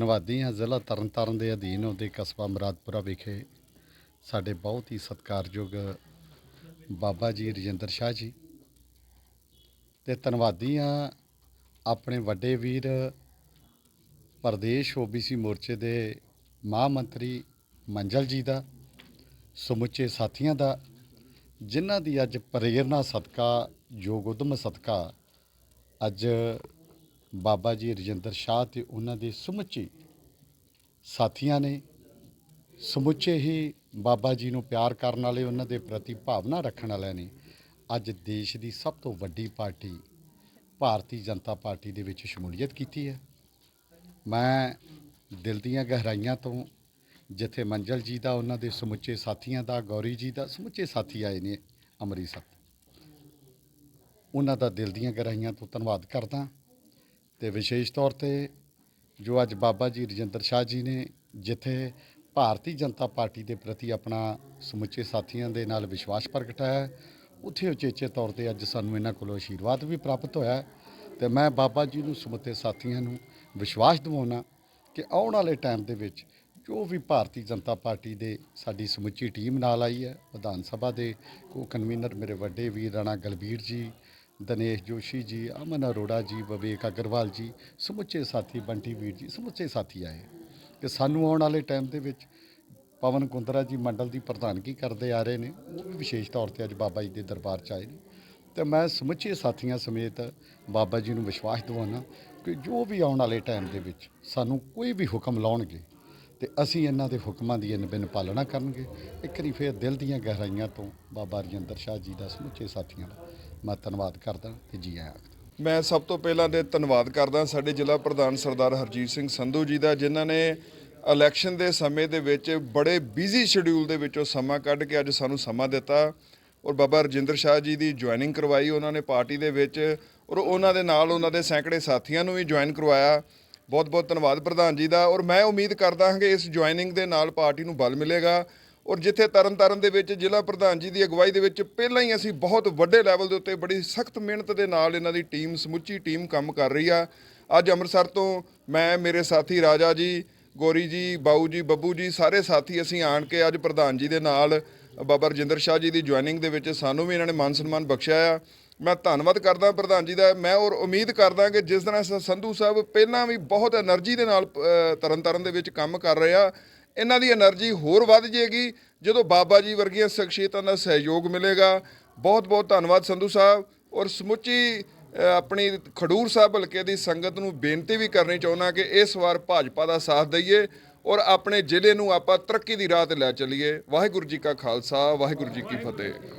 ਧੰਨਵਾਦੀ ਹਾਂ ਜ਼ਿਲ੍ਹਾ ਤਰਨਤਾਰਨ ਦੇ ਅਧੀਨ ਆਉਂਦੇ ਕਸਬਾ ਮੁਰਾਦਪੁਰਾ ਵਿਖੇ ਸਾਡੇ ਬਹੁਤ ਹੀ ਸਤਿਕਾਰਯੋਗ ਬਾਬਾ ਜੀ ਰਜਿੰਦਰ ਸ਼ਾਹ ਜੀ। ਤੇ ਧੰਨਵਾਦੀ ਹਾਂ ਆਪਣੇ ਵੱਡੇ ਵੀਰ ਪ੍ਰਦੇਸ਼ ਓਬੀਸੀ ਮੋਰਚੇ ਦੇ ਮਹਾਮੰਤਰੀ ਮੰਜਲ ਜੀ ਦਾ, ਸਮੁੱਚੇ ਸਾਥੀਆਂ ਦਾ, ਜਿਨ੍ਹਾਂ ਦੀ ਅੱਜ ਪ੍ਰੇਰਣਾ ਸਦਕਾ, ਯੋਗ ਉਦਮ ਸਦਕਾ ਅੱਜ ਬਾਬਾ ਜੀ ਰਜਿੰਦਰ ਸ਼ਾਹ ਤੇ ਉਹਨਾਂ ਦੇ ਸਮੁੱਚੇ ਸਾਥੀਆਂ ਨੇ ਸਮੁੱਚੇ ਹੀ ਬਾਬਾ ਜੀ ਨੂੰ ਪਿਆਰ ਕਰਨ ਵਾਲੇ ਉਹਨਾਂ ਦੇ ਪ੍ਰਤੀ ਭਾਵਨਾ ਰੱਖਣ ਵਾਲਿਆਂ ਨੇ ਅੱਜ ਦੇਸ਼ ਦੀ ਸਭ ਤੋਂ ਵੱਡੀ ਪਾਰਟੀ ਭਾਰਤੀ ਜਨਤਾ ਪਾਰਟੀ ਦੇ ਵਿੱਚ ਸ਼ਮੂਲੀਅਤ ਕੀਤੀ ਹੈ। ਮੈਂ ਦਿਲ ਦੀਆਂ ਗਹਿਰਾਈਆਂ ਤੋਂ ਜਿੱਥੇ ਮੰਜਲ ਜੀ ਦਾ, ਉਹਨਾਂ ਦੇ ਸਮੁੱਚੇ ਸਾਥੀਆਂ ਦਾ, ਗੌਰੀ ਜੀ ਦਾ ਸਮੁੱਚੇ ਸਾਥੀ ਆਏ ਨੇ ਅੰਮ੍ਰਿਤਸਰ। ਉਹਨਾਂ ਦਾ ਦਿਲ ਦੀਆਂ ਗਹਿਰਾਈਆਂ ਤੋਂ ਧੰਨਵਾਦ ਕਰਦਾ। ਤੇ ਵਿਸ਼ੇਸ਼ ਤੌਰ ਤੇ ਜੋ ਅੱਜ ਬਾਬਾ ਜੀ ਰਜਿੰਦਰ ਸ਼ਾਹ ਜੀ ਨੇ ਜਿੱਥੇ ਭਾਰਤੀ ਜਨਤਾ ਪਾਰਟੀ ਦੇ ਪ੍ਰਤੀ ਆਪਣਾ ਸਮੁੱਚੇ ਸਾਥੀਆਂ ਦੇ ਨਾਲ ਵਿਸ਼ਵਾਸ ਪ੍ਰਗਟਾਇਆ ਉੱਥੇ ਉਚੇਚੇ ਤੌਰ ਤੇ ਅੱਜ ਸਾਨੂੰ ਇਹਨਾਂ ਕੋਲੋਂ ਆਸ਼ੀਰਵਾਦ ਵੀ ਪ੍ਰਾਪਤ ਹੋਇਆ ਹੈ। ਤੇ ਮੈਂ ਬਾਬਾ ਜੀ ਨੂੰ, ਸਮੁੱਚੇ ਸਾਥੀਆਂ ਨੂੰ ਵਿਸ਼ਵਾਸ ਦਿਵਾਉਣਾ ਕਿ ਆਉਣ ਵਾਲੇ ਟਾਈਮ ਦੇ ਵਿੱਚ ਜੋ ਵੀ ਭਾਰਤੀ ਜਨਤਾ ਪਾਰਟੀ ਦੇ ਸਾਡੀ ਸਮੁੱਚੀ ਟੀਮ ਨਾਲ ਆਈ ਹੈ, ਵਿਧਾਨ ਸਭਾ ਦੇ ਕੋ ਕਨਵੀਨਰ ਮੇਰੇ ਵੱਡੇ ਵੀਰ ਰਾਣਾ ਗਲਬੀਰ ਜੀ ਦਿਨੇਸ਼ ਜੋਸ਼ੀ ਜੀ, ਅਮਨ ਅਰੋੜਾ ਜੀ, ਵਿਵੇਕ ਅਗਰਵਾਲ ਜੀ, ਸਮੁੱਚੇ ਸਾਥੀ ਬੰਟੀ ਵੀਰ ਜੀ, ਸਮੁੱਚੇ ਸਾਥੀ ਆਏ। ਕਿ ਸਾਨੂੰ ਆਉਣ ਵਾਲੇ ਟਾਈਮ ਦੇ ਵਿੱਚ ਪਵਨ ਕੁੰਦਰਾ ਜੀ ਮੰਡਲ ਦੀ ਪ੍ਰਧਾਨਗੀ ਕਰਦੇ ਆ ਰਹੇ ਨੇ। ਉਹ ਵੀ ਵਿਸ਼ੇਸ਼ ਤੌਰ ਤੇ ਅੱਜ ਬਾਬਾ ਜੀ ਦੇ ਦਰਬਾਰ 'ਚ ਆਏ ਨੇ। ਤੇ ਮੈਂ ਸਮੁੱਚੇ ਸਾਥੀਆਂ ਸਮੇਤ ਬਾਬਾ ਜੀ ਨੂੰ ਵਿਸ਼ਵਾਸ ਦਿਵਾਉਣਾ ਕਿ ਜੋ ਵੀ ਆਉਣ ਵਾਲੇ ਟਾਈਮ ਦੇ ਵਿੱਚ ਸਾਨੂੰ ਕੋਈ ਵੀ ਹੁਕਮ ਲਾਉਣਗੇ, ਤੇ ਅਸੀਂ ਇਹਨਾਂ ਦੇ ਹੁਕਮਾਂ ਦੀ ਅਨਬਿਨ ਪਾਲਣਾ ਕਰਨਗੇ। ਇੱਕ ਵਾਰੀ ਫੇਰ ਦਿਲ ਦੀਆਂ ਗਹਿਰਾਈਆਂ ਤੋਂ ਬਾਬਾ ਰਜਿੰਦਰ ਸ਼ਾਹ ਜੀ ਦਾ ਸਮੁੱਚੇ ਸਾਥੀਆਂ ਦਾ ਮੈਂ ਧੰਨਵਾਦ ਕਰਦਾ ਤੇ ਜੀ ਆਇਆਂ ਮੈਂ ਸਭ ਤੋਂ ਪਹਿਲਾਂ ਤੇ ਧੰਨਵਾਦ ਕਰਦਾ ਸਾਡੇ ਜ਼ਿਲ੍ਹਾ ਪ੍ਰਧਾਨ ਸਰਦਾਰ ਹਰਜੀਤ ਸਿੰਘ ਸੰਧੂ ਜੀ ਦਾ, ਜਿਨ੍ਹਾਂ ਨੇ ਇਲੈਕਸ਼ਨ ਦੇ ਸਮੇਂ ਦੇ ਵਿੱਚ ਬੜੇ ਬਿਜ਼ੀ ਸ਼ਡਿਊਲ ਦੇ ਵਿੱਚੋਂ ਸਮਾਂ ਕੱਢ ਕੇ ਅੱਜ ਸਾਨੂੰ ਸਮਾਂ ਦਿੱਤਾ ਔਰ ਬਾਬਾ ਰਜਿੰਦਰ ਸ਼ਾਹ ਜੀ ਦੀ ਜੁਆਇਨਿੰਗ ਕਰਵਾਈ, ਉਹਨਾਂ ਨੇ ਪਾਰਟੀ ਦੇ ਵਿੱਚ ਔਰ ਉਹਨਾਂ ਦੇ ਨਾਲ ਉਹਨਾਂ ਦੇ ਸੈਂਕੜੇ ਸਾਥੀਆਂ ਨੂੰ ਵੀ ਜੁਆਇਨ ਕਰਵਾਇਆ। ਬਹੁਤ ਬਹੁਤ ਧੰਨਵਾਦ ਪ੍ਰਧਾਨ ਜੀ ਦਾ ਔਰ ਮੈਂ ਉਮੀਦ ਕਰਦਾ ਹਾਂ ਕਿ ਇਸ ਜੁਆਇਨਿੰਗ ਦੇ ਨਾਲ ਪਾਰਟੀ ਨੂੰ ਬਲ ਮਿਲੇਗਾ। ਔਰ ਜਿੱਥੇ ਤਰਨਤਾਰਨ ਦੇ ਵਿੱਚ ਜ਼ਿਲ੍ਹਾ ਪ੍ਰਧਾਨ ਜੀ ਦੀ ਅਗਵਾਈ ਦੇ ਵਿੱਚ ਪਹਿਲਾਂ ਹੀ ਅਸੀਂ ਬਹੁਤ ਵੱਡੇ ਲੈਵਲ ਦੇ ਉੱਤੇ ਬੜੀ ਸਖਤ ਮਿਹਨਤ ਦੇ ਨਾਲ ਇਹਨਾਂ ਦੀ ਟੀਮ, ਸਮੁੱਚੀ ਟੀਮ ਕੰਮ ਕਰ ਰਹੀ ਆ। ਅੱਜ ਅੰਮ੍ਰਿਤਸਰ ਤੋਂ ਮੈਂ, ਮੇਰੇ ਸਾਥੀ ਰਾਜਾ ਜੀ, ਗੋਰੀ ਜੀ, ਬਾਊ ਜੀ, ਬੱਬੂ ਜੀ, ਸਾਰੇ ਸਾਥੀ ਅਸੀਂ ਆਣ ਕੇ ਅੱਜ ਪ੍ਰਧਾਨ ਜੀ ਦੇ ਨਾਲ ਬਾਬਾ ਰਜਿੰਦਰ ਸ਼ਾਹ ਜੀ ਦੀ ਜੁਆਇਨਿੰਗ ਦੇ ਵਿੱਚ ਸਾਨੂੰ ਵੀ ਇਹਨਾਂ ਨੇ ਮਾਨ ਸਨਮਾਨ ਬਖਸ਼ਿਆ ਆ। ਮੈਂ ਧੰਨਵਾਦ ਕਰਦਾ ਪ੍ਰਧਾਨ ਜੀ ਦਾ। ਮੈਂ ਔਰ ਉਮੀਦ ਕਰਦਾ ਕਿ ਜਿਸ ਤਰ੍ਹਾਂ ਸੰਧੂ ਸਾਹਿਬ ਪਹਿਲਾਂ ਵੀ ਬਹੁਤ એનર્ਜੀ ਦੇ ਨਾਲ ਤਰਨਤਾਰਨ ਦੇ ਵਿੱਚ ਕੰਮ ਕਰ ਰਿਹਾ ਇਹਨਾਂ ਦੀ એનર્ਜੀ ਹੋਰ ਵੱਧ ਜੇਗੀ ਜਦੋਂ ਬਾਬਾ ਜੀ ਵਰਗੀਆਂ ਸ਼ਖਸੀਅਤਾਂ ਦਾ ਸਹਿਯੋਗ ਮਿਲੇਗਾ। ਬਹੁਤ ਬਹੁਤ ਧੰਨਵਾਦ ਸੰਧੂ ਸਾਹਿਬ। ਔਰ ਸਮੁੱਚੀ ਆਪਣੀ ਖਡੂਰ ਸਾਹਿਬ ਹਲਕੇ ਦੀ ਸੰਗਤ ਨੂੰ ਬੇਨਤੀ ਵੀ ਕਰਨੀ ਚਾਹੁੰਦਾ ਕਿ ਇਸ ਵਾਰ ਭਾਜਪਾ ਦਾ ਸਾਥ ਦਈਏ ਔਰ ਆਪਣੇ ਜ਼ਿਲ੍ਹੇ ਨੂੰ ਆਪਾਂ ਤਰੱਕੀ ਦੀ ਰਾਹ ਤੇ ਲੈ ਚੱਲੀਏ। ਵਾਹਿਗੁਰੂ ਜੀ ਕਾ ਖਾਲਸਾ, ਵਾਹਿਗੁਰੂ ਜੀ ਕੀ ਫਤਿਹ।